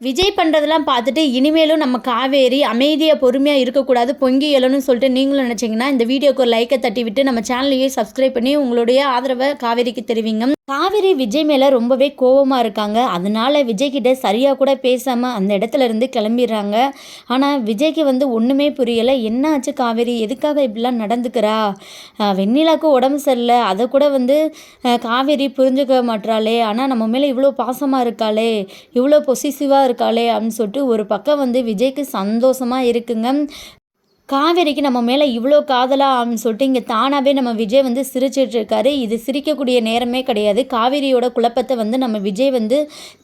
விஜய் பண்ணுறதெல்லாம் பார்த்துட்டு இனிமேலும் நம்ம காவேரி அமைதியாக பொறுமையாக இருக்கக்கூடாது பொங்கி எழணும்னு சொல்லிட்டு நீங்களும் நினச்சிங்கன்னா இந்த வீடியோக்கு ஒரு லைக்கை தட்டி விட்டு நம்ம சேனலையே சப்ஸ்கிரைப் பண்ணி உங்களுடைய ஆதரவை காவேரிக்கு தெரிவிங்க. காவேரி விஜய் மேலே ரொம்பவே கோவமாக இருக்காங்க. அதனால விஜய்கிட்ட சரியாக கூட பேசாமல் அந்த இடத்துல இருந்து கிளம்பிடுறாங்க. ஆனால் விஜய்க்கு வந்து ஒன்றுமே புரியலை. என்ன ஆச்சு காவேரி? எதுக்காக இப்படிலாம் நடந்துக்கிறா? வெண்ணிலாவுக்கு உடம்பு சரியில்லை. அதை கூட வந்து காவேரி புரிஞ்சுக்க மாட்றாளே. ஆனால் நம்ம மேலே இவ்வளோ பாசமாக இருக்காளே. இவ்வளோ பொசிசிவாக இருக்காளே அப்படின்னு சொல்லிட்டு ஒரு பக்கம் வந்து விஜய்க்கு சந்தோஷமாக இருக்குங்க. காவேரிக்கு நம்ம மேலே இவ்வளோ காதலா அப்படின்னு சொல்லிட்டு இங்கே தானாகவே நம்ம விஜய் வந்து சிரிச்சிட்டு இருக்காரு. இது சிரிக்கக்கூடிய நேரமே கிடையாது. காவேரியோட குழப்பத்தை வந்து நம்ம விஜய் வந்து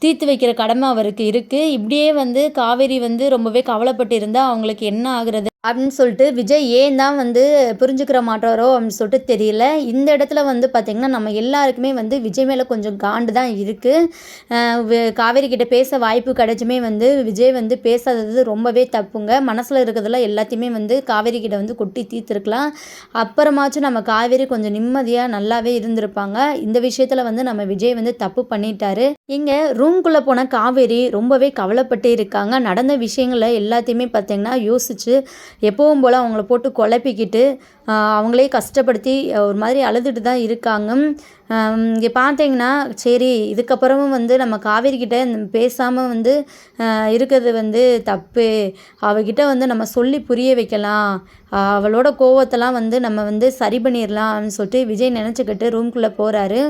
தீர்த்து வைக்கிற கடமை அவருக்கு இருக்குது இப்படியே வந்து காவேரி வந்து ரொம்பவே கவலைப்பட்டு இருந்தால் அவங்களுக்கு என்ன ஆகுறது? அப்படின்னு சொல்லிட்டு விஜய் ஏன் தான் வந்து புரிஞ்சுக்கிற மாட்டாரோ அப்படின்னு சொல்லிட்டு தெரியல. இந்த இடத்துல வந்து பார்த்திங்கன்னா நம்ம எல்லாருக்குமே வந்து விஜய் மேலே கொஞ்சம் காண்டு தான் இருக்குது காவேரி கிட்ட பேச வாய்ப்பு கிடைச்சுமே வந்து விஜய் வந்து பேசாதது ரொம்பவே தப்புங்க. மனசில் இருக்கிறதெல்லாம் எல்லாத்தையுமே வந்து காவேரி கிட்ட வந்து கொட்டி தீர்த்துருக்கலாம். அப்புறமாச்சும் நம்ம காவேரி கொஞ்சம் நிம்மதியாக நல்லாவே இருந்திருப்பாங்க. இந்த விஷயத்தில் வந்து நம்ம விஜய் வந்து தப்பு பண்ணிட்டாரு. இங்கே ரூம்குள்ளே போன காவேரி ரொம்பவே கவலைப்பட்டு இருக்காங்க. நடந்த விஷயங்களை எல்லாத்தையுமே பார்த்திங்கன்னா யோசிச்சு எப்பவும் போல் அவங்கள போட்டு குழப்பிக்கிட்டு அவங்களே கஷ்டப்படுத்தி ஒரு மாதிரி அழுதுட்டு தான் இருக்காங்க. இங்கே பார்த்தீங்கன்னா சரி இதுக்கப்புறமும் வந்து நம்ம காவேரி பேசாமல் வந்து இருக்கிறது வந்து தப்பு. அவகிட்ட வந்து நம்ம சொல்லி புரிய வைக்கலாம். அவளோட கோவத்தெல்லாம் வந்து நம்ம வந்து சரி பண்ணிடலாம் அப்படின்னு சொல்லிட்டு விஜய் நினச்சிக்கிட்டு ரூம்குள்ளே போகிறாரு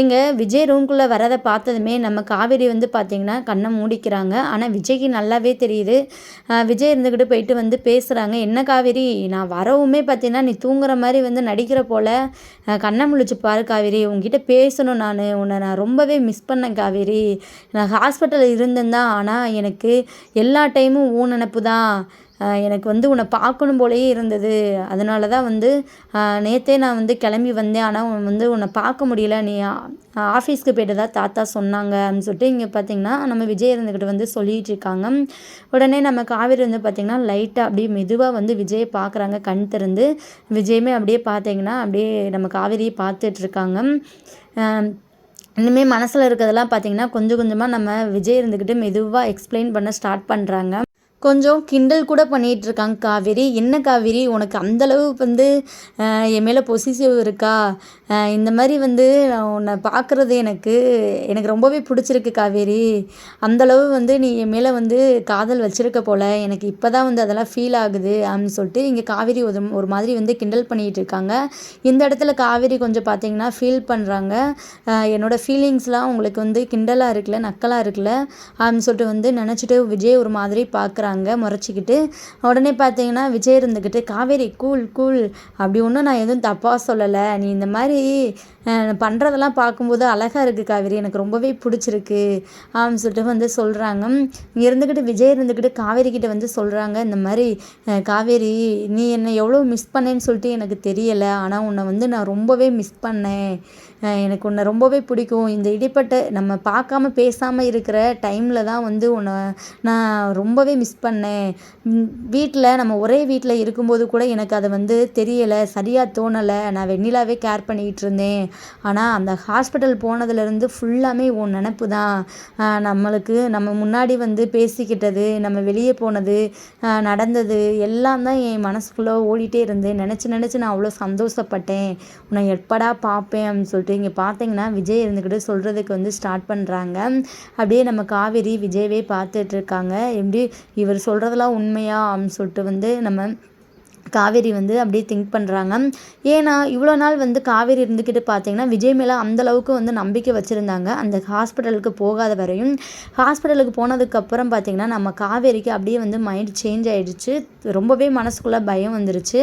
இங்கே விஜய் ரூம்குள்ளே வரதை பார்த்ததுமே நம்ம காவேரி வந்து பார்த்திங்கன்னா கண்ணை மூடிக்கிறாங்க. ஆனால் விஜய்க்கு நல்லாவே தெரியுது. விஜய் இருந்துக்கிட்டு போயிட்டு வந்து பேசுகிறாங்க என்ன காவேரி நான் வரவுமே பார்த்தீங்கன்னா நீ தூங்குற மாதிரி வந்து நடிக்கிற போல் கண்ணை முழிச்சு பாரு காவேரி உங்ககிட்ட பேசணும் நான். உன்னை நான் ரொம்பவே மிஸ் பண்ணேன் காவேரி. நான் ஹாஸ்பிட்டலில் இருந்தேன் தான். ஆனால் எனக்கு எல்லா டைமும் ஊன் நினப்பு தான். எனக்கு வந்து உன்னை பார்க்கணும் போலேயே இருந்தது. அதனால தான் வந்து நேற்றே நேத்தே நான் வந்து கிளம்பி வந்தேன். ஆனால் உன் வந்து உன்னை பார்க்க முடியல. நீ ஆஃபீஸ்க்கு போயிட்டதா தாத்தா சொன்னாங்க அப்படின்னு சொல்லிட்டு இங்கே பார்த்தீங்கன்னா நம்ம விஜய் இருந்துக்கிட்டு வந்து சொல்லிகிட்டு இருக்காங்க. உடனே நம்ம காவேரி வந்து பார்த்திங்கன்னா லைட்டாக அப்படியே மெதுவாக வந்து விஜயை பார்க்குறாங்க கண் திறந்து விஜயமே அப்படியே பார்த்தீங்கன்னா அப்படியே நம்ம காவேரியை பார்த்துட்ருக்காங்க இனிமேல் மனசில் இருக்கிறதெல்லாம் பார்த்தீங்கன்னா கொஞ்சம் கொஞ்சமாக நம்ம விஜய் இருந்துக்கிட்டு மெதுவாக எக்ஸ்பிளைன் பண்ண ஸ்டார்ட் பண்ணுறாங்க கொஞ்சம் கிண்டல் கூட பண்ணிகிட்டு இருக்காங்க காவேரி. என்ன காவேரி? உனக்கு அந்தளவு வந்து என் மேலே பொசிசிவ் இருக்கா? இந்த மாதிரி வந்து நான் உன்னை பார்க்குறது எனக்கு எனக்கு ரொம்பவே பிடிச்சிருக்கு காவேரி. அந்தளவு வந்து நீ என் மேலே வந்து காதல் வச்சுருக்க போல் எனக்கு இப்போ தான் வந்து அதெல்லாம் ஃபீல் ஆகுது அப்படின்னு சொல்லிட்டு இங்கே காவேரி ஒரு ஒரு மாதிரி வந்து கிண்டல் பண்ணிகிட்டு இருக்காங்க இந்த இடத்துல காவேரி கொஞ்சம் பார்த்தீங்கன்னா ஃபீல் பண்ணுறாங்க என்னோடய ஃபீலிங்ஸ்லாம் உங்களுக்கு வந்து கிண்டலாக இருக்குல்ல நக்கலாக இருக்குல்ல அப்படின்னு சொல்லிட்டு வந்து நினச்சிட்டு விஜய் ஒரு மாதிரி பார்க்குறாங்க முறைச்சிக்கிட்டு. உடனே பார்த்தீங்கன்னா விஜய் இருந்துக்கிட்டு காவேரி கூல் கூல் அப்படி ஒன்றும் நான் எதுவும் தப்பாக சொல்லலை. நீ இந்த மாதிரி பண்ணுறதெல்லாம் பார்க்கும்போது அழகாக இருக்குது காவேரி. எனக்கு ரொம்பவே பிடிச்சிருக்கு அப்படின்னு சொல்லிட்டு வந்து சொல்கிறாங்க இங்கே இருந்துக்கிட்டு விஜய் இருந்துக்கிட்டு காவேரி கிட்ட வந்து சொல்கிறாங்க இந்த மாதிரி காவேரி நீ என்னை எவ்வளோ மிஸ் பண்ணேன்னு சொல்லிட்டு எனக்கு தெரியலை. ஆனால் உன்னை வந்து நான் ரொம்பவே மிஸ் பண்ணேன். எனக்கு உன்னை ரொம்பவே பிடிக்கும். இந்த இடிப்பட்ட நம்ம பார்க்காம பேசாமல் இருக்கிற டைமில் தான் வந்து உன்னை நான் ரொம்பவே மிஸ் பண்ணேன் வீட்டில் நம்ம ஒரே வீட்டில் இருக்கும்போது கூட எனக்கு அது வந்து தெரியலை சரியாக தோணலை. நான் வெண்ணிலாவே கேர் பண்ணிக்கிட்டு இருந்தேன். ஆனால் அந்த ஹாஸ்பிட்டல் போனதுலேருந்து ஃபுல்லாமே உன் நினப்பு தான். நம்மளுக்கு நம்ம முன்னாடி வந்து பேசிக்கிட்டது நம்ம வெளியே போனது நடந்தது எல்லாம் தான் என் மனசுக்குள்ளே ஓடிட்டே இருந்து நினச்சி நினச்சி நான் அவ்வளோ சந்தோஷப்பட்டேன். உன்னை எப்படா பார்ப்பேன் அப்படின்னு சொல்லிட்டு இங்கே பார்த்தீங்கன்னா விஜய் இருந்துக்கிட்டு சொல்கிறதுக்கு வந்து ஸ்டார்ட் பண்ணுறாங்க அப்படியே நம்ம காவேரி விஜயவே பார்த்துட்ருக்காங்க எப்படி இவர் சொல்கிறதெல்லாம் உண்மையா? அப்படின்னு சொல்லிட்டு வந்து நம்ம காவேரி வந்து அப்படியே திங்க் பண்ணுறாங்க ஏன்னா இவ்வளோ நாள் வந்து காவேரி இருந்துக்கிட்டு பார்த்தீங்கன்னா விஜய் மேலே அந்த அளவுக்கு வந்து நம்பிக்கை வச்சுருந்தாங்க. அந்த ஹாஸ்பிட்டலுக்கு போகாத வரையும். ஹாஸ்பிட்டலுக்கு போனதுக்கப்புறம் பார்த்தீங்கன்னா நம்ம காவேரிக்கு அப்படியே வந்து மைண்ட் சேஞ்ச் ஆகிடுச்சு ரொம்பவே மனசுக்குள்ளே பயம் வந்துருச்சு.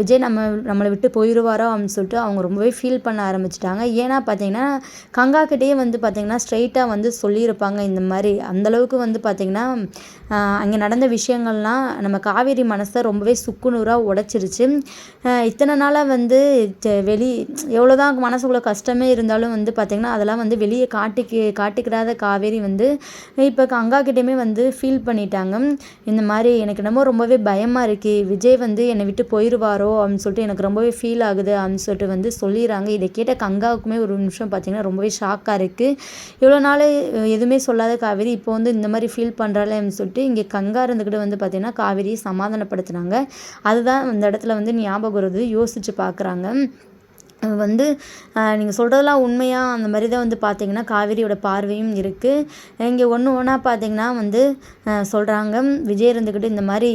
விஜய் நம்ம நம்மளை விட்டு போயிடுவாரோ அப்படின்னு சொல்லிட்டு அவங்க ரொம்பவே ஃபீல் பண்ண ஆரம்பிச்சிட்டாங்க. ஏன்னா பார்த்தீங்கன்னா கங்காக்கிட்டேயே வந்து பார்த்தீங்கன்னா ஸ்ட்ரைட்டாக வந்து சொல்லியிருப்பாங்க இந்த மாதிரி. அந்தளவுக்கு வந்து பார்த்தீங்கன்னா அங்கே நடந்த விஷயங்கள்லாம் நம்ம காவேரி மனசை ரொம்பவே சுக்குன்னு நூறாக உடச்சிருச்சு. இத்தனை நாளாக வந்து வெளி எவ்வளோ தான் மனசுக்குள்ளே கஷ்டமே இருந்தாலும் வந்து பார்த்திங்கன்னா அதெல்லாம் வந்து வெளியே காட்டிக்கு காட்டிக்கிறாத காவேரி வந்து இப்போ அங்கா கிட்டேயுமே வந்து ஃபீல் பண்ணிட்டாங்க. இந்த மாதிரி எனக்கு என்னமோ ரொம்பவே பயமாக இருக்குது விஜய் வந்து என்னை விட்டு போயிடுவாரோ அப்படின்னு சொல்லிட்டு எனக்கு ரொம்பவே ஃபீல் ஆகுது அப்படின்னு சொல்லிட்டு வந்து சொல்லிடுறாங்க. இதை கேட்ட கங்காவுக்குமே ஒரு நிமிஷம் பார்த்திங்கன்னா ரொம்பவே ஷாக்காக இருக்குது இவ்வளோ நாள் எதுவுமே சொல்லாத காவேரி இப்போ வந்து இந்த மாதிரி ஃபீல் பண்ணுறாளேன்னு சொல்லிட்டு இங்கே கங்கா இருந்துக்கிட்டு வந்து பார்த்திங்கன்னா காவேரியை சமாதானப்படுத்துனாங்க. அதுதான் அந்த இடத்துல வந்து ஞாபகம் வருது. யோசிச்சு பார்க்குறாங்க. வந்து நீங்கள் சொல்கிறதெல்லாம் உண்மையாக அந்த மாதிரி தான் வந்து பார்த்தீங்கன்னா காவேரியோட பார்வையும் இருக்குது இங்கே ஒன்று ஒன்றா பார்த்தீங்கன்னா வந்து சொல்கிறாங்க விஜய் இருந்துக்கிட்டு இந்த மாதிரி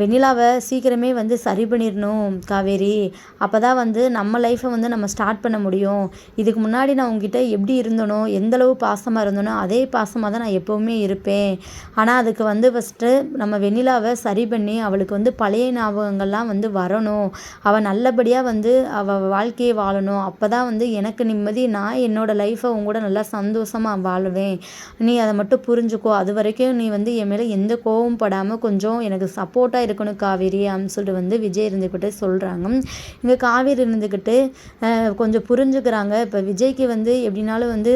வெண்ணிலாவை சீக்கிரமே வந்து சரி பண்ணிடணும் காவேரி. அப்போ தான் வந்து நம்ம லைஃப்பை வந்து நம்ம ஸ்டார்ட் பண்ண முடியும். இதுக்கு முன்னாடி நான் உங்ககிட்ட எப்படி இருந்தனோ எந்த அளவு பாசமாக இருந்தனோ அதே பாசமாக தான் நான் எப்போவுமே இருப்பேன். ஆனால் அதுக்கு வந்து ஃபஸ்ட்டு நம்ம வெண்ணிலாவை சரி பண்ணி அவளுக்கு வந்து பழைய ஞாபகங்கள்லாம் வந்து வரணும். அவள் நல்லபடியாக வந்து அவள் வாழ்க்கையை வாழணும். அப்போ தான் வந்து எனக்கு நிம்மதி. நான் என்னோடய லைஃப்பை உங்க கூட நல்லா சந்தோஷமாக வாழுவேன். நீ அதை மட்டும் புரிஞ்சுக்கோ. அது வரைக்கும் நீ வந்து என் மேலே எந்த கோவம் படாமல் கொஞ்சம் எனக்கு சப்போர்ட்டாக இருக்கணும் காவேரி அப்படின்னு சொல்லிட்டு வந்து விஜய் இருந்துக்கிட்டு சொல்கிறாங்க இங்கே காவேரி இருந்துக்கிட்டு கொஞ்சம் புரிஞ்சுக்கிறாங்க. இப்போ விஜய்க்கு வந்து எப்படினாலும் வந்து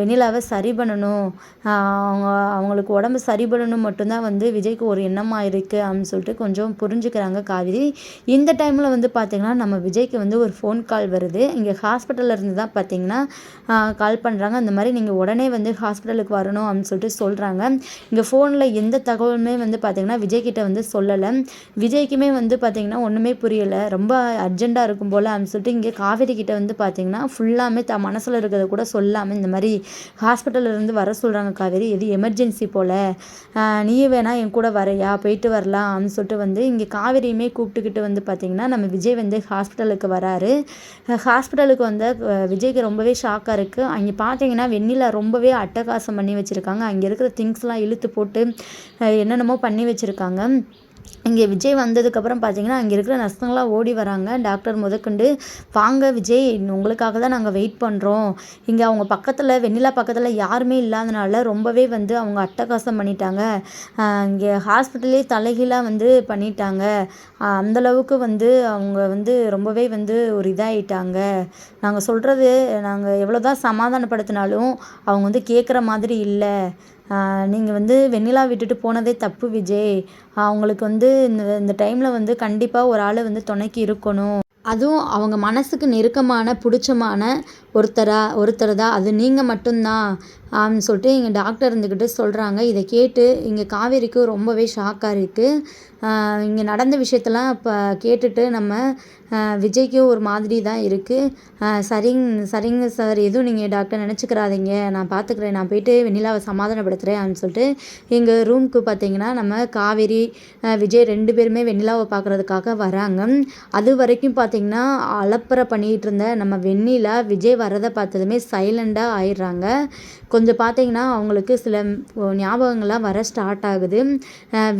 வெண்ணிலாவை சரி பண்ணணும். அவங்க அவங்களுக்கு உடம்பு சரி பண்ணணும் மட்டும்தான் வந்து விஜய்க்கு ஒரு எண்ணமாக இருக்குது அப்படின்னு சொல்லிட்டு கொஞ்சம் புரிஞ்சுக்கிறாங்க காவேரி. இந்த டைமில் வந்து பார்த்திங்கன்னா நம்ம விஜய்க்கு வந்து ஒரு ஃபோன் கால் வருது. இங்கே ஹாஸ்பிட்டலில் இருந்து தான் பார்த்தீங்கன்னா கால் பண்ணுறாங்க அந்த மாதிரி நீங்கள் உடனே வந்து ஹாஸ்பிட்டலுக்கு வரணும் அப்படின்னு சொல்லிட்டு சொல்கிறாங்க இங்கே ஃபோனில் எந்த தகவலுமே வந்து பார்த்திங்கன்னா விஜய்கிட்ட வந்து சொல்லலை. விஜய்க்குமே வந்து பார்த்திங்கன்னா ஒன்றுமே புரியலை. ரொம்ப அர்ஜெண்ட்டாக இருக்கும் போல் அப்படின்னு சொல்லிட்டு இங்கே காவேரி கிட்ட வந்து பார்த்திங்கன்னா ஃபுல்லாமே த மனசில் இருக்கிறத கூட சொல்லாமல் இந்த மாதிரி ஹாஸ்பிட்டல்ல இருந்து வர சொல்கிறாங்க காவேரி. இது எமர்ஜென்சி போல்? நீ வேணா என் கூட வரையா? போயிட்டு வரலாம் அப்படின்னு சொல்லிட்டு வந்து இங்கே காவேரியுமே கூப்பிட்டுக்கிட்டு வந்து பார்த்திங்கன்னா நம்ம விஜய் வந்து ஹாஸ்பிட்டலுக்கு வராரு. ஹாஸ்பிட்டலுக்கு வந்த விஜய்க்கு ரொம்பவே ஷாக்காக இருக்குது அங்கே பார்த்தீங்கன்னா வெண்ணிலா ரொம்பவே அட்டகாசம் பண்ணி வச்சுருக்காங்க. அங்கே இருக்கிற திங்ஸ்லாம் இழுத்து போட்டு என்னென்னமோ பண்ணி வச்சுருக்காங்க. இங்கே விஜய் வந்ததுக்கப்புறம் பார்த்தீங்கன்னா அங்கே இருக்கிற நர்ஸுங்களாம் ஓடி வராங்க. டாக்டர் முதற்கொண்டு வாங்க விஜய் உங்களுக்காக தான் நாங்கள் வெயிட் பண்ணுறோம் இங்கே அவங்க பக்கத்தில் வெண்ணிலா பக்கத்தில் யாருமே இல்லாதனால ரொம்பவே வந்து அவங்க அட்டகாசம் பண்ணிட்டாங்க. இங்கே ஹாஸ்பிட்டலே தலைகீழாக வந்து பண்ணிட்டாங்க. அந்தளவுக்கு அந்த அளவுக்கு வந்து அவங்க வந்து ரொம்பவே வந்து ஒரு இதாகிட்டாங்க நாங்கள் சொல்கிறது நாங்கள் எவ்வளோ தான் சமாதானப்படுத்தினாலும் அவங்க வந்து கேட்குற மாதிரி இல்லை. நீங்கள் வந்து வெண்ணிலா விட்டுட்டு போனதே தப்பு விஜய். அவங்களுக்கு வந்து இந்த இந்த டைமில் வந்து கண்டிப்பாக ஒரு ஆள் வந்து துணைக்கு இருக்கணும். அதுவும் அவங்க மனசுக்கு நெருக்கமான பிடிச்சமான ஒருத்தரா ஒருத்தர் தான். அது நீங்கள் மட்டும்தான். அப்படின்னு சொல்லிட்டு இங்கே டாக்டர் இருந்துக்கிட்டு சொல்கிறாங்க இதை கேட்டு இங்கே காவேரிக்கு ரொம்பவே ஷாக்காக இருக்குது இங்கே நடந்த விஷயத்தெல்லாம் இப்போ கேட்டுட்டு நம்ம விஜய்க்கு ஒரு மாதிரி தான் இருக்குது சரிங் சரிங்க சார். எதுவும் நீங்கள் டாக்டர் நினச்சிக்கிறாதீங்க. நான் பார்த்துக்கிறேன் நான் போயிட்டு வெண்ணிலாவை சமாதானப்படுத்துகிறேன் அப்படின்னு சொல்லிட்டு எங்கள் ரூமுக்கு பார்த்தீங்கன்னா நம்ம காவேரி விஜய் ரெண்டு பேருமே வெண்ணிலாவை பார்க்குறதுக்காக வராங்க. அது வரைக்கும் பார்த்தீங்கன்னா அலப்பறை பண்ணிகிட்டு இருந்த நம்ம வெண்ணிலா விஜய் வரதை பார்த்ததுமே சைலண்டாக ஆயிடுறாங்க. கொஞ்சம் பார்த்தீங்கன்னா அவங்களுக்கு சில ஞாபகங்கள்லாம் வர ஸ்டார்ட் ஆகுது.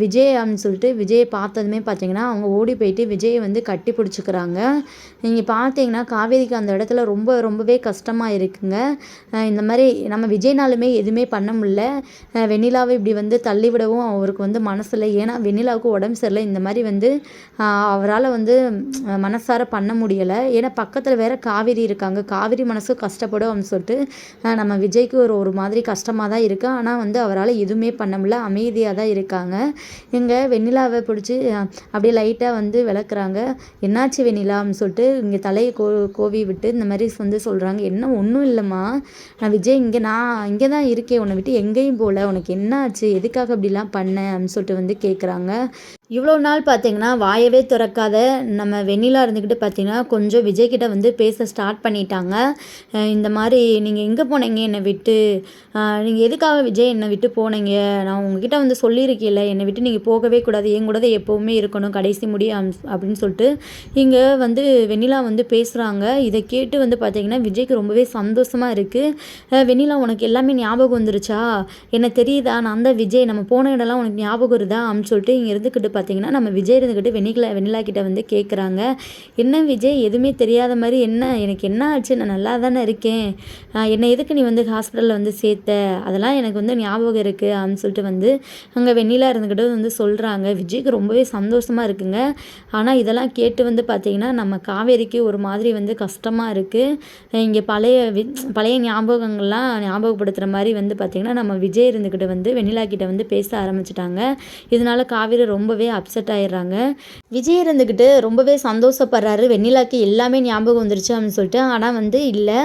விஜய் அப்படின்னு சொல்லிட்டு விஜயை பார்த்ததுமே பார்த்தீங்கன்னா அவங்க ஓடி போயிட்டு விஜயை வந்து கட்டி பிடிச்சிக்கிறாங்க. நீங்கள் பார்த்தீங்கன்னா காவேரிக்கு அந்த இடத்துல ரொம்ப ரொம்பவே கஷ்டமாக இருக்குங்க. இந்த மாதிரி நம்ம விஜய்னாலுமே எதுவுமே பண்ண முடியல. வெண்ணிலாவை இப்படி வந்து தள்ளிவிடவும் அவருக்கு வந்து மனசில் ஏன்னா வெண்ணிலாவுக்கு உடம்பு சரியில்லை. இந்த மாதிரி வந்து அவரால் வந்து மனசார பண்ண முடியலை. ஏன்னா பக்கத்தில் வேற காவேரி இருக்காங்க. காவேரி மனசு கஷ்டப்படும் அப்படின்னு சொல்லிட்டு நம்ம விஜய்க்கு ஒரு ஒரு மாதிரி கஷ்டமாக தான் இருக்குது ஆனால் வந்து அவரால் எதுவுமே பண்ண முடியல. அமைதியாக தான் இருக்காங்க. இங்கே வெண்ணிலாவை பிடிச்சி அப்படியே லைட்டாக வந்து விளக்குறாங்க. என்னாச்சு வெண்ணிலான்னு சொல்லிட்டு இங்கே தலையை கோ கோவி விட்டு இந்த மாதிரி வந்து சொல்கிறாங்க என்ன ஒன்றும் இல்லைம்மா. நான் விஜய் இங்கே நான் இங்கே தான் இருக்கேன். உன்னை விட்டு எங்கேயும் போகல. உனக்கு என்ன ஆச்சு எதுக்காக அப்படிலாம் பண்ண? அப்படின்னு சொல்லிட்டு வந்து கேட்குறாங்க இவ்வளோ நாள் பார்த்தீங்கன்னா வாயவே திறக்காத நம்ம வெண்ணிலா இருந்துக்கிட்டு பார்த்தீங்கன்னா கொஞ்சம் விஜய்கிட்ட வந்து பேச ஸ்டார்ட் பண்ணிட்டாங்க. இந்த மாதிரி நீங்கள் எங்கே போனீங்க? என்னை விட்டு. நீங்கள் எதுக்காக விஜய் என்னை விட்டு போனீங்க? நான் உங்ககிட்ட வந்து சொல்லியிருக்கேன்ல என்னை விட்டு நீங்கள் போகவே கூடாது. என் கூட தான் எப்போவுமே இருக்கணும். கடைசி முடி அம்- அப்படின்னு சொல்லிட்டு இங்கே வந்து வெண்ணிலா வந்து பேசுகிறாங்க இதை கேட்டு வந்து பார்த்தீங்கன்னா விஜய்க்கு ரொம்பவே சந்தோஷமாக இருக்குது வெண்ணிலா உனக்கு எல்லாமே ஞாபகம் வந்துருச்சா? என்ன தெரியுதா? நான் தான் விஜய். நம்ம போன இடம்லாம் உனக்கு ஞாபகம் வருதா? அப்படின்னு சொல்லிட்டு இங்கே இருந்துக்கிட்டு பார்த்தீங்கன்னா நம்ம விஜய் இருந்துக்கிட்டு வெண்ணிலா வெண்ணிலா கிட்ட வந்து கேட்குறாங்க என்ன விஜய்? எதுவுமே தெரியாத மாதிரி என்ன? எனக்கு என்ன ஆச்சு? நான் நல்லா தானே இருக்கேன் என்னை எதுக்கு நீ வந்து ஹாஸ்பிட்டலில் வந்து சேர்த்த? அதெல்லாம் எனக்கு வந்து ஞாபகம் இருக்குது அப்படின்னு சொல்லிட்டு வந்து அங்கே வெண்ணிலா இருந்துக்கிட்டு வந்து சொல்கிறாங்க விஜய்க்கு ரொம்பவே சந்தோஷமாக இருக்குங்க. ஆனால் இதெல்லாம் கேட்டு வந்து பார்த்திங்கன்னா நம்ம காவேரிக்கு ஒரு மாதிரி வந்து கஷ்டமாக இருக்குது இங்கே பழைய வி பழைய ஞாபகங்கள்லாம் ஞாபகப்படுத்துகிற மாதிரி வந்து பார்த்திங்கன்னா நம்ம விஜய் இருந்துக்கிட்டு வந்து வெண்ணிலா கிட்ட வந்து பேச ஆரம்பிச்சிட்டாங்க. இதனால் காவேரி ரொம்பவே அப்செட் ஆயிடுறாங்க. விஜய் இருந்துக்கிட்டு ரொம்பவே சந்தோஷப்படுறாரு. வெண்ணிலாக்கு எல்லாமே ஞாபகம் வந்துருச்சு அப்படின்னு சொல்லிட்டு. ஆனால் வந்து இல்லை.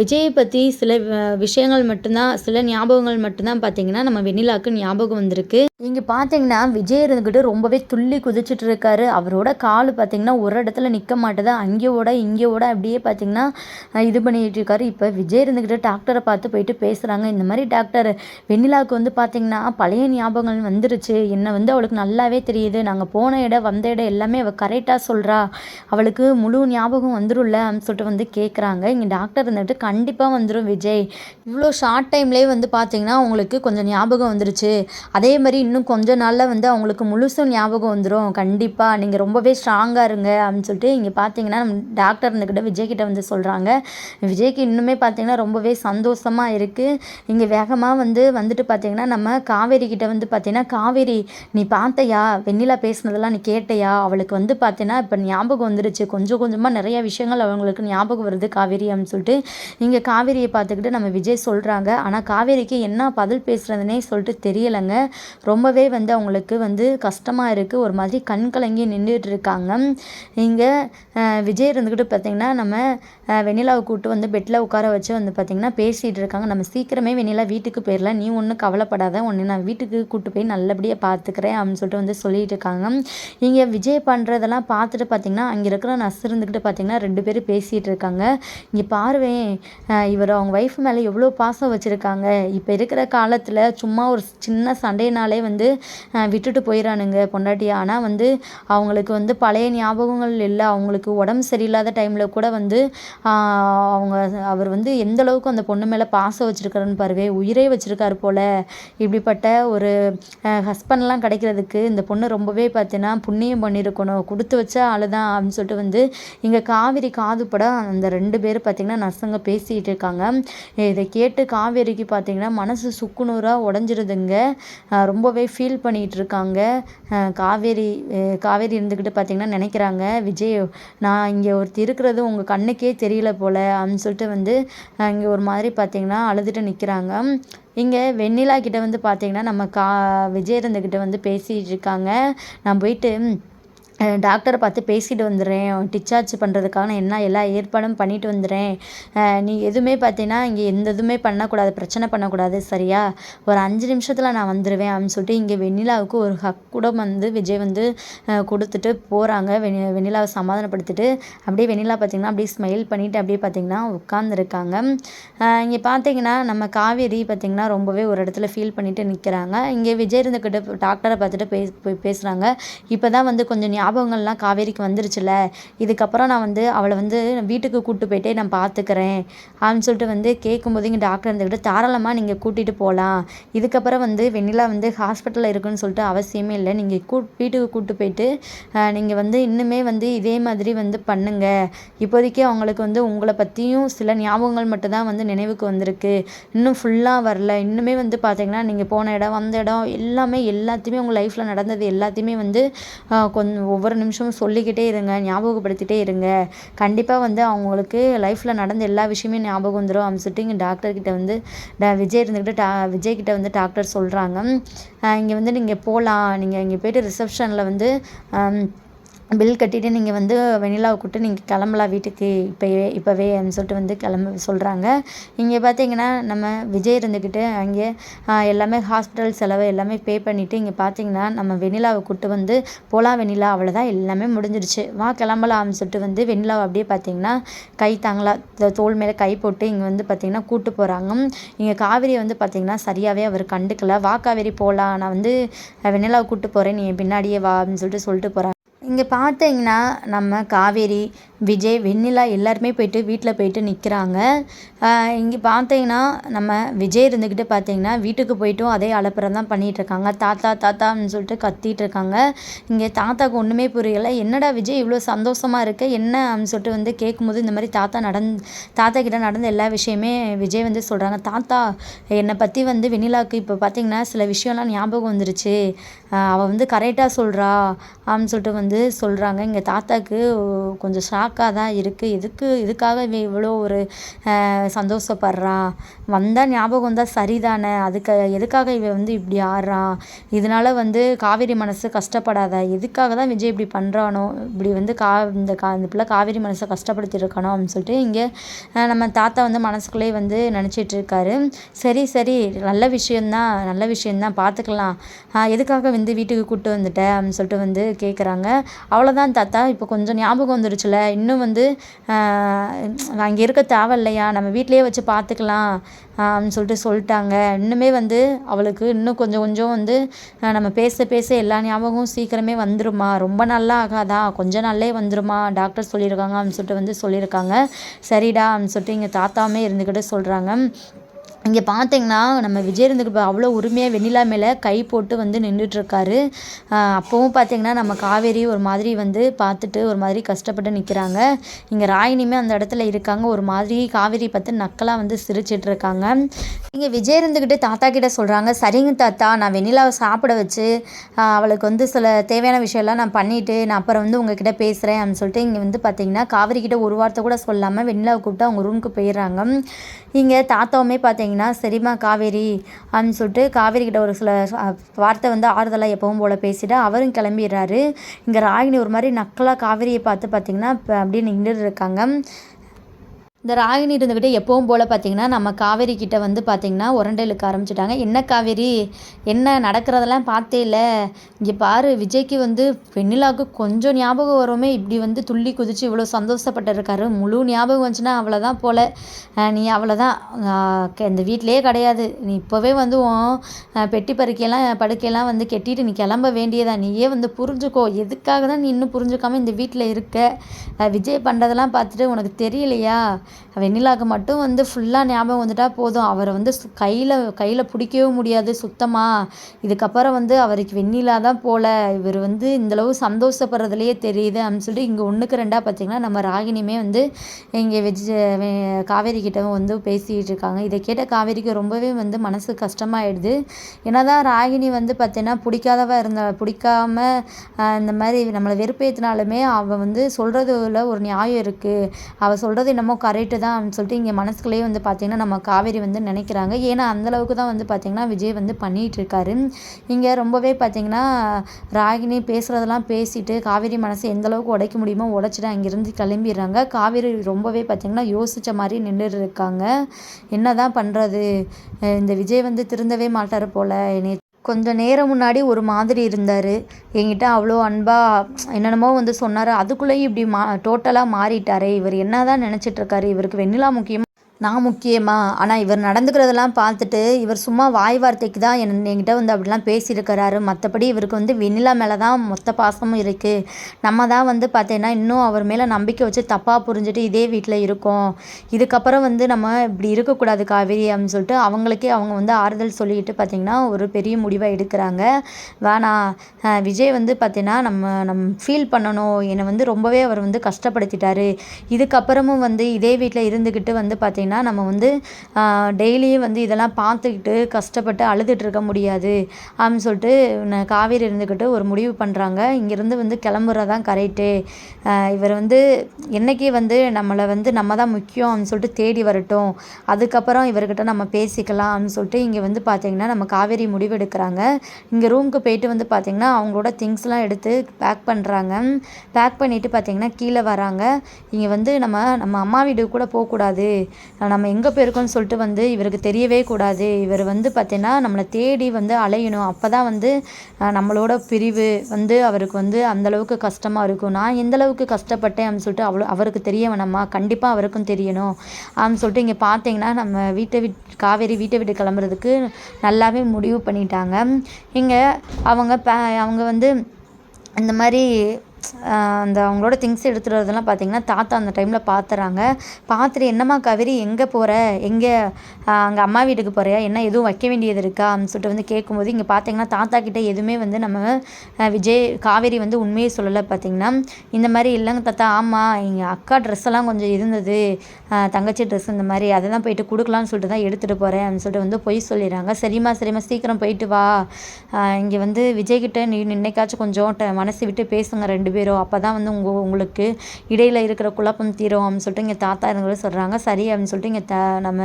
விஜயை பற்றி சில விஷயங்கள் மட்டும்தான் சில ஞாபகங்கள் மட்டும்தான் பார்த்தீங்கன்னா நம்ம வெண்ணிலாவுக்கு ஞாபகம் வந்திருக்கு. இங்கே பார்த்தீங்கன்னா விஜய் இருந்துக்கிட்டு ரொம்பவே துள்ளி குதிச்சுட்டு இருக்காரு. அவரோட கால் பார்த்தீங்கன்னா ஒரு இடத்துல நிற்க மாட்டேது. அங்கேயோட இங்கேயோட அப்படியே பார்த்தீங்கன்னா இது பண்ணிட்டு இருக்காரு. இப்போ விஜய் இருந்துக்கிட்டு டாக்டரை பார்த்து போயிட்டு பேசுகிறாங்க இந்த மாதிரி டாக்டர் வெண்ணிலாவுக்கு வந்து பார்த்தீங்கன்னா பழைய ஞாபகங்கள் வந்துருச்சு. என்னை வந்து அவளுக்கு நல்லாவே தெரியுது. நாங்கள் போன இடம் வந்த இடம் எல்லாமே அவள் கரெக்டாக சொல்கிறா அவளுக்கு முழு ஞாபகம் வந்துடும்ல அப்படின்னு சொல்லிட்டு வந்து கேட்குறாங்க இங்கே டாக்டர் இருந்துட்டு கண்டிப்பாக வந்துடும் விஜய். இவ்வளோ ஷார்ட் டைம்லேயே வந்து பார்த்தீங்கன்னா அவங்களுக்கு கொஞ்சம் ஞாபகம் வந்துருச்சு. அதே மாதிரி இன்னும் கொஞ்ச நாளில் வந்து அவங்களுக்கு முழுசும் ஞாபகம் வந்துடும் கண்டிப்பாக நீங்கள் ரொம்பவே ஸ்ட்ராங்காக இருங்க அப்படின்னு சொல்லிட்டு இங்கே பார்த்தீங்கன்னா நம்ம டாக்டர் இருந்துக்கிட்ட விஜய்கிட்ட வந்து சொல்கிறாங்க விஜய்க்கு இன்னுமே பார்த்தீங்கன்னா ரொம்பவே சந்தோஷமாக இருக்குது இங்கே வேகமாக வந்து வந்துட்டு பார்த்தீங்கன்னா நம்ம காவேரி கிட்ட வந்து பார்த்தீங்கன்னா காவேரி நீ பார்த்தையா? வெண்ணிலா பேசுனதெல்லாம் நீ கேட்டையா? அவளுக்கு வந்து பார்த்தீங்கன்னா இப்போ ஞாபகம் வந்துருச்சு. கொஞ்சம் கொஞ்சமாக நிறைய விஷயங்கள் அவங்களுக்கு ஞாபகம் வருது காவேரி அப்படின்னு சொல்லிட்டு. இங்கே காவேரியை பார்த்துக்கிட்டு நம்ம விஜய் சொல்கிறாங்க ஆனால் காவேரிக்கு என்ன பதில் பேசுகிறதுனே சொல்லிட்டு தெரியலைங்க. ரொம்பவே வந்து அவங்களுக்கு வந்து கஷ்டமாக இருக்குது ஒரு மாதிரி கண் கலங்கி நின்றுட்டு இருக்காங்க. இங்கே விஜய் இருந்துக்கிட்டு பார்த்திங்கன்னா நம்ம வெண்ணிலாவை கூப்பிட்டு வந்து பெட்டில் உட்கார வச்சு வந்து பார்த்திங்கன்னா பேசிகிட்டு இருக்காங்க. நம்ம சீக்கிரமே வெண்ணிலா வீட்டுக்கு போயிடலாம் நீ ஒன்றும் கவலைப்படாத. ஒன்று நான் வீட்டுக்கு கூப்பிட்டு போய் நல்லபடியாக பார்த்துக்கிறேன் அப்படின்னு சொல்லிட்டு வந்து சொல்லிட்டு இருக்காங்க. இங்கே விஜய் பண்ணுறதெல்லாம் பார்த்துட்டு பார்த்திங்கன்னா அங்கே இருக்கிற நர்ஸ் இருந்துக்கிட்டு பார்த்திங்கன்னா ரெண்டு பேரும் பேசிகிட்டு இருக்காங்க. இங்கே பாருவேன் இவர் அவங்க ஒய்ஃப் மேலே எவ்வளோ பாசம் வச்சுருக்காங்க. இப்போ இருக்கிற காலத்தில் சும்மா ஒரு சின்ன சண்டைனாலே வந்து விட்டுட்டு போயிடறானுங்க பொண்டாட்டி. ஆனால் வந்து அவங்களுக்கு வந்து பழைய ஞாபகங்கள் இல்லை. அவங்களுக்கு உடம்பு சரியில்லாத டைமில் கூட வந்து அவங்க அவர் வந்து எந்த அளவுக்கு அந்த பொண்ணு மேலே பாசம் வச்சுருக்காருன்னு பாருவே உயிரே வச்சுருக்காரு போல். இப்படிப்பட்ட ஒரு ஹஸ்பண்ட்லாம் கிடைக்கிறதுக்கு இந்த பொண்ணு ரொம்பவே பார்த்தீங்கன்னா புண்ணியம் பண்ணியிருக்கணும் கொடுத்து வச்சா அழுதான் அப்படின்னு சொல்லிட்டு வந்து இங்கே காவிரி படம் அந்த ரெண்டு பேர் பார்த்திங்கன்னா நர்ஸுங்க பேசிகிட்டு இருக்காங்க. இதை கேட்டு காவேரிக்கு பார்த்திங்கன்னா மனசு சுக்குநூறாக உடஞ்சிருதுங்க. ரொம்பவே ஃபீல் பண்ணிகிட்டு இருக்காங்க. காவேரி காவேரி இருந்துக்கிட்டு பார்த்திங்கன்னா நினைக்கிறாங்க விஜய் நான் இங்கே ஒருத்தர் இருக்கிறது உங்கள் கண்ணுக்கே தெரியல போல் அப்படின்னு சொல்லிட்டு வந்து இங்கே ஒரு மாதிரி பார்த்திங்கன்னா அழுதுட்டு நிற்கிறாங்க இங்கே வெண்ணிலா கிட்ட வந்து பார்த்திங்கன்னா நம்ம கா விஜய் இருந்துக்கிட்ட வந்து பேசிகிட்டு இருக்காங்க. நான் போயிட்டு டாக்டரை பார்த்து பேசிட்டு வந்துடுறேன். டிச்சார்ஜ் பண்ணுறதுக்கான என்ன எல்லா ஏற்பாடும் பண்ணிட்டு வந்துடுறேன். நீ எதுவுமே பார்த்தீங்கன்னா இங்கே எந்த இதுவுமே பண்ணக்கூடாது பிரச்சனை பண்ணக்கூடாது சரியா? ஒரு அஞ்சு நிமிஷத்தில் நான் வந்துடுவேன் அப்படின்னு சொல்லிட்டு இங்கே வெண்ணிலாவுக்கு ஒரு ஹக் கூட வந்து விஜய் வந்து கொடுத்துட்டு போகிறாங்க வெண்ணி வெண்ணிலாவை சமாதானப்படுத்திட்டு அப்படியே வெண்ணிலா பார்த்திங்கன்னா அப்படியே ஸ்மைல் பண்ணிவிட்டு அப்படியே பார்த்திங்கன்னா உட்காந்துருக்காங்க இங்கே பார்த்தீங்கன்னா நம்ம காவேரி பார்த்திங்கன்னா ரொம்பவே ஒரு இடத்துல ஃபீல் பண்ணிவிட்டு நிற்கிறாங்க இங்கே விஜய் இருந்துக்கிட்ட டாக்டரை பார்த்துட்டு பே பேசுகிறாங்க இப்போ தான் வந்து கொஞ்சம் ஞாபகங்கள்லாம் காவேரிக்கு வந்துருச்சுல இதுக்கப்புறம் நான் வந்து அவளை வந்து வீட்டுக்கு கூப்பிட்டு போயிட்டே நான் பார்த்துக்கிறேன் அப்படின்னு சொல்லிட்டு வந்து கேட்கும்போது இங்கே டாக்டர் இருந்துக்கிட்டு தாராளமாக நீங்கள் கூட்டிகிட்டு போகலாம் இதுக்கப்புறம் வந்து வெண்ணிலா வந்து ஹாஸ்பிட்டலில் இருக்குன்னு சொல்லிட்டு அவசியமே இல்லை. நீங்கள் கூ வீட்டுக்கு கூப்பிட்டு போயிட்டு நீங்கள் வந்து இன்னுமே வந்து இதே மாதிரி வந்து பண்ணுங்க. இப்போதைக்கு அவங்களுக்கு வந்து உங்களை பற்றியும் சில ஞாபகங்கள் மட்டும்தான் வந்து நினைவுக்கு வந்திருக்கு. இன்னும் ஃபுல்லாக வரல. இன்னுமே வந்து பார்த்தீங்கன்னா நீங்கள் போன இடம் வந்த இடம் எல்லாமே எல்லாத்தையுமே உங்கள் லைஃப்பில் நடந்தது எல்லாத்தையுமே வந்து கொஞ்சம் ஒவ்வொரு நிமிஷமும் சொல்லிக்கிட்டே இருங்க ஞாபகப்படுத்திகிட்டே இருங்க. கண்டிப்பாக வந்து அவங்களுக்கு லைஃப்பில் நடந்த எல்லா விஷயமே ஞாபகம் வந்துடும் அப்படின்னு சொல்லிட்டு இங்கே டாக்டர்கிட்ட வந்து விஜய் இருந்துக்கிட்டு டா விஜய்கிட்ட வந்து டாக்டர் சொல்கிறாங்க இங்கே வந்து நீங்கள் போகலாம் நீங்கள் இங்கே போய்ட்டு ரிசப்ஷனில் வந்து பில் கட்டிட்டு நீங்கள் வந்து வெண்ணிலாவை கூப்பிட்டு நீங்கள் கிளம்பலாம் வீட்டுக்கு இப்போவே இப்போவே அப்படின்னு சொல்லிட்டு வந்து கிளம்ப சொல்கிறாங்க இங்கே பார்த்தீங்கன்னா நம்ம விஜய் இருந்துக்கிட்டு அங்கே எல்லாமே ஹாஸ்பிட்டல் செலவு எல்லாமே பே பண்ணிவிட்டு இங்கே பார்த்தீங்கன்னா நம்ம வெண்ணிலாவை கூப்பிட்டு வந்து போகலாம் வெண்ணிலா அவ்வளோதான் எல்லாமே முடிஞ்சிருச்சு. வா கிளம்பலாம் அப்படின்னு சொல்லிட்டு வந்து வெண்ணிலாவை அப்படியே பார்த்தீங்கன்னா கை தாங்களா தோல் மேலே கை போட்டு இங்கே வந்து பார்த்தீங்கன்னா கூப்பிட்டு போகிறாங்க இங்கே காவேரி வந்து பார்த்தீங்கன்னா சரியாகவே அவர் கண்டுக்கல. வா காவேரி போகலாம் நான் வந்து வெண்ணிலாவை கூப்பிட்டு போகிறேன் நீ பின்னாடியே வா அப்படின்னு சொல்லிட்டு சொல்லிட்டு போகிறாங்க இங்கே பார்த்தீங்கன்னா நம்ம காவேரி விஜய் வெண்ணிலா எல்லாருமே போயிட்டு வீட்டில் போயிட்டு நிற்கிறாங்க இங்கே பார்த்தீங்கன்னா நம்ம விஜய் இருந்துக்கிட்டு பார்த்தீங்கன்னா வீட்டுக்கு போயிட்டும் அதே அலப்பறம் தான் பண்ணிகிட்ருக்காங்க தாத்தா தாத்தான்னு சொல்லிட்டு கத்திட்டு இருக்காங்க இங்கே தாத்தாவுக்கு ஒன்றுமே புரியலை. என்னடா விஜய் இவ்வளோ சந்தோஷமாக இருக்கு? என்ன அப்படின்னு சொல்லிட்டு வந்து கேட்கும்போது இந்த மாதிரி தாத்தா நடந் தாத்தா கிட்ட நடந்த எல்லா விஷயமே விஜய் வந்து சொல்கிறாங்க தாத்தா என்னை பற்றி வந்து வெண்ணிலாவுக்கு இப்போ பார்த்தீங்கன்னா சில விஷயம்லாம் ஞாபகம் வந்துருச்சு. அவள் வந்து கரெக்டாக சொல்கிறா அப்படின்னு சொல்லிட்டு வந்து சொல்கிறாங்க இங்கே தாத்தாவுக்கு கொஞ்சம் ஷாக்காக தான் இருக்குது எதுக்கு எதுக்காக இவன் இவ்வளோ ஒரு சந்தோஷப்படுறா. வந்தால் ஞாபகம் வந்தால் சரிதானே? அதுக்கு எதுக்காக இவன் வந்து இப்படி ஆடுறான் இதனால வந்து காவேரி மனசு கஷ்டப்படாத. எதுக்காக தான் விஜய் இப்படி பண்ணுறானோ இப்படி வந்து கா இந்த கா இந்த பிள்ளை காவேரி மனசை கஷ்டப்படுத்தியிருக்கணும் அப்படின்னு சொல்லிட்டு இங்கே நம்ம தாத்தா வந்து மனசுக்குள்ளேயே வந்து நினச்சிட்டு இருக்காரு சரி சரி. நல்ல விஷயந்தான். நல்ல விஷயந்தான். பார்த்துக்கலாம். எதுக்காக வந்து வீட்டுக்கு கூப்பிட்டு வந்துட்டேன் அப்படின்னு சொல்லிட்டு வந்து கேட்குறாங்க அவ்வளோதான் தாத்தா. இப்போ கொஞ்சம் ஞாபகம் வந்துருச்சுல. இன்னும் வந்து அங்கே இருக்க தேவையில்லையா? நம்ம வீட்டிலே வச்சு பார்த்துக்கலாம் அப்படின்னு சொல்லிட்டு சொல்லிட்டாங்க. இன்னுமே வந்து அவளுக்கு இன்னும் கொஞ்சம் கொஞ்சம் வந்து நம்ம பேச பேச எல்லா ஞாபகமும் சீக்கிரமே வந்துருமா? ரொம்ப நல்லா ஆகாதா? கொஞ்ச நாள்லே வந்துருமா? டாக்டர் சொல்லியிருக்காங்க அப்படின்னு சொல்லிட்டு வந்து சொல்லியிருக்காங்க. சரிடா அப்படின்னு சொல்லிட்டு இங்கே தாத்தாவுமே இருந்துக்கிட்டு சொல்கிறாங்க இங்கே பார்த்தீங்கன்னா நம்ம விஜய் இருந்துக்கு இப்போ அவ்வளோ உரிமையாக வெண்ணிலா மேலே கை போட்டு வந்து நின்றுட்டுருக்காரு அப்போவும் பார்த்தீங்கன்னா நம்ம காவேரி ஒரு மாதிரி வந்து பார்த்துட்டு ஒரு மாதிரி கஷ்டப்பட்டு நிற்கிறாங்க இங்கே ராயினியுமே அந்த இடத்துல இருக்காங்க. ஒரு மாதிரி காவேரி பார்த்து நக்கலாக வந்து சிரிச்சிட்ருக்காங்க இங்கே விஜய் இருந்துக்கிட்டு தாத்தா கிட்ட சொல்கிறாங்க சரிங்க தாத்தா நான் வெண்ணிலாவை சாப்பிட வச்சு அவளுக்கு வந்து சில தேவையான விஷயம்லாம் நான் பண்ணிவிட்டு நான் அப்புறம் வந்து உங்ககிட்ட பேசுகிறேன் அப்படின்னு சொல்லிட்டு இங்கே வந்து பார்த்தீங்கன்னா காவேரி கிட்ட ஒரு வார்த்தை கூட சொல்லாமல் வெண்ணிலாவை கூப்பிட்டு அவங்க ரூமுக்கு போயிடுறாங்க. இங்கே தாத்தாவுமே பார்த்தீங்கன்னா பார்த்தீங்கன்னா சரிம்மா காவேரி அப்படின்னு சொல்லிட்டு காவேரி கிட்ட ஒரு சில வார்த்தை வந்து ஆறுதலாக எப்பவும் போல் பேசிவிட்டு அவரும் கிளம்பிடுறாரு. இங்கே ராகினி ஒரு மாதிரி நக்கலாக காவேரியை பார்த்து பார்த்தீங்கன்னா இப்போ அப்படியே நின்று இருக்காங்க. இந்த ராகினி இருந்துக்கிட்டு எப்பவும் போல் பார்த்திங்கன்னா நம்ம காவேரி கிட்டே வந்து பார்த்திங்கன்னா உரண்டை இழுக்க ஆரம்பிச்சிட்டாங்க. என்ன காவேரி? என்ன நடக்கிறதெல்லாம் பார்த்தே இல்லை. இங்கே பாரு விஜய்க்கு வந்து வெண்ணிலாவுக்கு கொஞ்சம் ஞாபகம் வருமே. இப்படி வந்து துள்ளி குதித்து இவ்வளோ சந்தோஷப்பட்டிருக்காரு. முழு ஞாபகம் வந்துச்சுன்னா அவ்வளோதான் போல். நீ அவ்வளோதான் இந்த வீட்டிலேயே கிடையாது. நீ இப்போவே வந்து பெட்டி பருக்கையெல்லாம் படுக்கையெல்லாம் வந்து கெட்டிட்டு நீ கிளம்ப வேண்டியதா? நீயே வந்து புரிஞ்சுக்கோ. எதுக்காக தான் நீ இன்னும் புரிஞ்சுக்காமல் இந்த வீட்டில் இருக்க? விஜய் பண்ணுறதெல்லாம் பார்த்துட்டு உனக்கு தெரியலையா? வெண்ணிலாவுக்கு மட்டும் வந்து ஃபுல்லாக ஞாபகம் வந்துட்டால் போதும். அவரை வந்து கையில் கையில் பிடிக்கவே முடியாது சுத்தமாக இதுக்கப்புறம் வந்து அவருக்கு வெண்ணிலா தான் போல. இவர் வந்து இந்தளவு சந்தோஷப்படுறதுலையே தெரியுது. அப்படின்னு சொல்லிட்டு இங்கே ஒன்றுக்கு ரெண்டாக பார்த்திங்கன்னா நம்ம ராகினியுமே வந்து இங்கே வெஜ் காவேரி கிட்ட வந்து பேசிக்கிட்டு இருக்காங்க. இதை கேட்ட காவேரிக்கு ரொம்பவே வந்து மனசு கஷ்டமாயிடுது. ஏன்னா தான் ராகினி வந்து பார்த்தீங்கன்னா பிடிக்காதவா இருந்த பிடிக்காம இந்த மாதிரி நம்மளை வெறுப்பேற்றினாலுமே அவள் வந்து சொல்கிறதுல ஒரு நியாயம் இருக்குது அவள் சொல்கிறது என்னமோ கரெக்ட் கரெக்டு தான் அப்படின்னு சொல்லிட்டு இங்கே மனசுக்குள்ளேயே வந்து பார்த்திங்கன்னா நம்ம காவேரி வந்து நினைக்கிறாங்க. ஏன்னா அந்தளவுக்கு தான் வந்து பார்த்திங்கன்னா விஜய் வந்து பண்ணிகிட்ருக்காரு இங்கே ரொம்பவே பார்த்திங்கன்னா ராகினி பேசுகிறதெல்லாம் பேசிட்டு காவேரி மனசு எந்தளவுக்கு உடைக்க முடியுமோ உடைச்சிட்டு அங்கேருந்து கிளம்பிடுறாங்க. காவேரி ரொம்பவே பார்த்திங்கன்னா யோசித்த மாதிரி நின்றுட்டு இருக்காங்க. என்ன தான் பண்ணுறது இந்த விஜய் வந்து திருந்தவே மாட்டார் போல். என்னை கொஞ்சம் நேரம் முன்னாடி ஒரு மாதிரி இருந்தார். என்கிட்ட அவ்வளோ அன்பாக என்னென்னமோ வந்து சொன்னார். அதுக்குள்ளேயும் இப்படி மா டோட்டலாக மாறிட்டாரே. இவர் என்ன தான் நினச்சிட்ருக்காரு இவருக்கு வெண்ணிலா முக்கியமாக நான் முக்கியமா? ஆனால் இவர் நடந்துக்கிறதெல்லாம் பார்த்துட்டு இவர் சும்மா வாய் வார்த்தைக்கு தான் என் என்கிட்ட வந்து அப்படிலாம் பேசியிருக்கிறாரு. மற்றபடி இவருக்கு வந்து வெண்ணிலா மேலே தான் மொத்த பாசமும் இருக்குது நம்ம தான் வந்து பார்த்தீங்கன்னா இன்னும் அவர் மேலே நம்பிக்கை வச்சு தப்பாக புரிஞ்சுட்டு இதே வீட்டில் இருக்கோம். இதுக்கப்புறம் வந்து நம்ம இப்படி இருக்கக்கூடாது காவேரி அப்படின்னு சொல்லிட்டு அவங்களுக்கே அவங்க வந்து ஆறுதல் சொல்லிக்கிட்டு பார்த்திங்கன்னா ஒரு பெரிய முடிவை எடுக்கிறாங்க. வேணா விஜய் வந்து பார்த்தீங்கன்னா நம்ம நம் ஃபீல் பண்ணணும். என்னை வந்து ரொம்பவே அவர் வந்து கஷ்டப்படுத்திட்டாரு. இதுக்கப்புறமும் வந்து இதே வீட்டில் இருந்துக்கிட்டு வந்து பார்த்திங்கன்னா அப்படின்னா நம்ம வந்து டெய்லியும் வந்து இதெல்லாம் பார்த்துக்கிட்டு கஷ்டப்பட்டு அழுதுட்டு இருக்க முடியாது. அப்படின்னு சொல்லிட்டு காவேரி இருந்துக்கிட்டு ஒரு முடிவு பண்ணுறாங்க இங்கேருந்து வந்து கிளம்புறதான் கரெக்டு இவர் வந்து என்றைக்கு வந்து நம்மளை வந்து நம்ம தான் முக்கியம் அப்படின்னு சொல்லிட்டு தேடி வரட்டும். அதுக்கப்புறம் இவர்கிட்ட நம்ம பேசிக்கலாம் அப்படின்னு சொல்லிட்டு இங்கே வந்து பார்த்திங்கன்னா நம்ம காவேரி முடிவு எடுக்கிறாங்க. இங்கே ரூமுக்கு போயிட்டு வந்து பார்த்திங்கன்னா அவங்களோட திங்ஸ்லாம் எடுத்து பேக் பண்ணுறாங்க பேக் பண்ணிவிட்டு பார்த்திங்கன்னா கீழே வராங்க. இங்கே வந்து நம்ம நம்ம அம்மா வீடு கூட போகக்கூடாது. நம்ம எங்கே போயிருக்கோம்னு சொல்லிட்டு வந்து இவருக்கு தெரியவே கூடாது. இவர் வந்து பார்த்தீங்கன்னா நம்மளை தேடி வந்து அலையணும். அப்போ தான் வந்து நம்மளோட பிரிவு வந்து அவருக்கு வந்து அந்தளவுக்கு கஷ்டமாக இருக்கும். நான் எந்தளவுக்கு கஷ்டப்பட்டேன் அப்படின்னு சொல்லிட்டு அவ்வளோ அவருக்கு தெரிய வேணாமா? கண்டிப்பாக அவருக்கும் தெரியணும். அப்படின்னு சொல்லிட்டு இங்கே பார்த்தீங்கன்னா நம்ம வீட்டை விட் காவேரி வீட்டை விட்டு கிளம்புறதுக்கு நல்லாவே முடிவு பண்ணிட்டாங்க. இங்கே அவங்க அவங்க வந்து இந்த மாதிரி அந்த அவங்களோட திங்ஸ் எடுத்துகிட்டு வரதெல்லாம் பார்த்தீங்கன்னா தாத்தா அந்த டைமில் பார்த்துறாங்க பார்த்துட்டு என்னம்மா காவேரி எங்கே போகிற எங்கே அங்கே அம்மா வீட்டுக்கு போகிறியா என்ன எதுவும் வைக்க வேண்டியது இருக்கா? அப்படின்னு சொல்லிட்டு வந்து கேட்கும்போது இங்கே பார்த்தீங்கன்னா தாத்தா கிட்டே எதுவுமே வந்து நம்ம விஜய் காவேரி வந்து உண்மையை சொல்லலை பார்த்தீங்கன்னா இந்த மாதிரி இல்லைங்க தாத்தா. ஆமாம் எங்கள் அக்கா ட்ரெஸ் எல்லாம் கொஞ்சம் இருந்தது. தங்கச்சி ட்ரெஸ் இந்த மாதிரி அதை தான் போயிட்டு கொடுக்கலான்னு சொல்லிட்டு தான் எடுத்துகிட்டு போகிறேன் அப்படின்னு சொல்லிட்டு வந்து பொய் சொல்லிடுறாங்க. சரிம்மா சரிம்மா சீக்கிரம் போயிட்டு வா. இங்கே வந்து விஜய்கிட்ட நீ இன்னைக்காச்சும் கொஞ்சம் மனசு விட்டு பேசுங்க ரெண்டு பேரும் அப்போ தான் வந்து உங்கள் உங்களுக்கு இடையில இருக்கிற குழப்பம் தீரும் அப்படின்னு சொல்லிட்டு இங்கே தாத்தா இருந்துகிட்டு சொல்கிறாங்க சரி அப்படின்னு சொல்லிட்டு இங்கே த நம்ம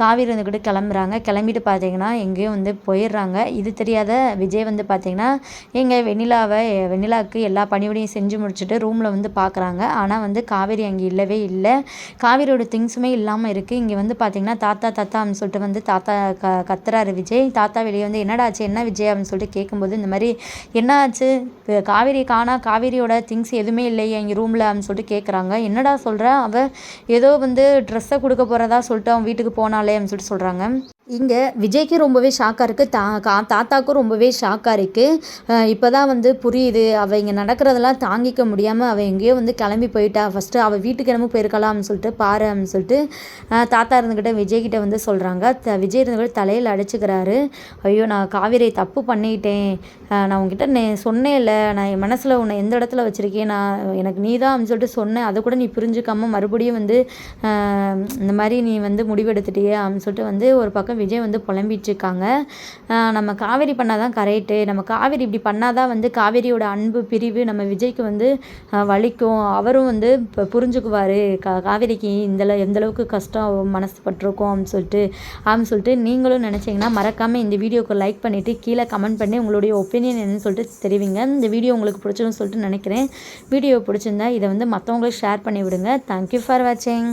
காவேரி இருந்துக்கிட்டு கிளம்புறாங்க. கிளம்பிட்டு பார்த்தீங்கன்னா எங்கேயோ வந்து போயிடுறாங்க. இது தெரியாத விஜய் வந்து பார்த்தீங்கன்னா எங்கள் வெண்ணிலாவை வெண்ணிலாவுக்கு எல்லா பணிவிடையும் செஞ்சு முடிச்சுட்டு ரூமில் வந்து பார்க்குறாங்க ஆனால் வந்து காவேரி அங்கே இல்லவே இல்லை. காவேரியோட திங்ஸுமே இல்லாமல் இருக்குது இங்கே வந்து பார்த்தீங்கன்னா தாத்தா தாத்தா அப்படின்னு சொல்லிட்டு வந்து தாத்தா க கத்துறாரு விஜய். தாத்தா வெளியே வந்து என்னடா ஆச்சு என்ன விஜய் அப்படின்னு சொல்லிட்டு கேட்கும்போது இந்த மாதிரி என்ன ஆச்சு காவேரி காணா காவேரியோட திங்ஸ் எதுவுமே இல்லையே எங்கள் ரூமில் அப்படின்னு சொல்லிட்டு கேட்குறாங்க என்னடா சொல்கிற அவள் ஏதோ வந்து ட்ரெஸ்ஸை கொடுக்க போகிறதா சொல்லிட்டு அவன் வீட்டுக்கு போனாலே அப்படின்னு சொல்லிட்டு சொல்கிறாங்க இங்கே விஜய்க்கு ரொம்பவே ஷாக்காக இருக்குது தா கா தாத்தாக்கும் ரொம்பவே ஷாக்காக இருக்குது இப்போ தான் வந்து புரியுது. அவள் இங்கே நடக்கிறதெல்லாம் தாங்கிக்க முடியாமல் அவள் எங்கேயோ வந்து கிளம்பி போயிட்டா. ஃபஸ்ட்டு அவள் வீட்டுக்கு என்னமோ போயிருக்கலாம்னு சொல்லிட்டு பாரு அப்படின்னு சொல்லிட்டு தாத்தா இருந்துக்கிட்ட விஜய்கிட்ட வந்து சொல்கிறாங்க த விஜய் இருந்துக்கிட்ட தலையில் அடைச்சிக்கிறாரு. ஐயோ நான் காவேரியை தப்பு பண்ணிட்டேன். நான் உங்ககிட்ட நே சொன்னேன்ல நான் என் மனசில் உன்னை எந்த இடத்துல வச்சுருக்கேன்? நான் எனக்கு நீ தான் அப்படின்னு சொல்லிட்டு சொன்னேன். அதை கூட நீ புரிஞ்சுக்காமல் மறுபடியும் வந்து இந்த மாதிரி நீ வந்து முடிவெடுத்துட்டியே அப்படின்னு சொல்லிட்டு வந்து ஒரு பக்கம் விஜய் வந்து புலம்பிட்டுருக்காங்க. நம்ம காவேரி பண்ணால் தான் கரெக்டு நம்ம காவேரி இப்படி பண்ணால் தான் வந்து காவேரியோட அன்பு பிரிவு நம்ம விஜய்க்கு வந்து வலிக்கும். அவரும் வந்து இப்போ புரிஞ்சுக்குவார். கா காவேரிக்கு இந்த எந்தளவுக்கு கஷ்டம் மனசு பட்டிருக்கோம் அப்படின்னு சொல்லிட்டு அப்படின்னு சொல்லிட்டு நீங்களும் நினச்சிங்கன்னா மறக்காமல் இந்த வீடியோக்கு லைக் பண்ணிவிட்டு கீழே கமெண்ட் பண்ணி உங்களுடைய ஒப்பீனியன் என்னன்னு சொல்லிட்டு தெரிவிங்க. இந்த வீடியோ உங்களுக்கு பிடிச்சிருன்னு சொல்லிட்டு நினைக்கிறேன். வீடியோ பிடிச்சிருந்தா இதை வந்து மற்றவங்களுக்கு ஷேர் பண்ணி விடுங்க தேங்க்யூ ஃபார் வாட்சிங்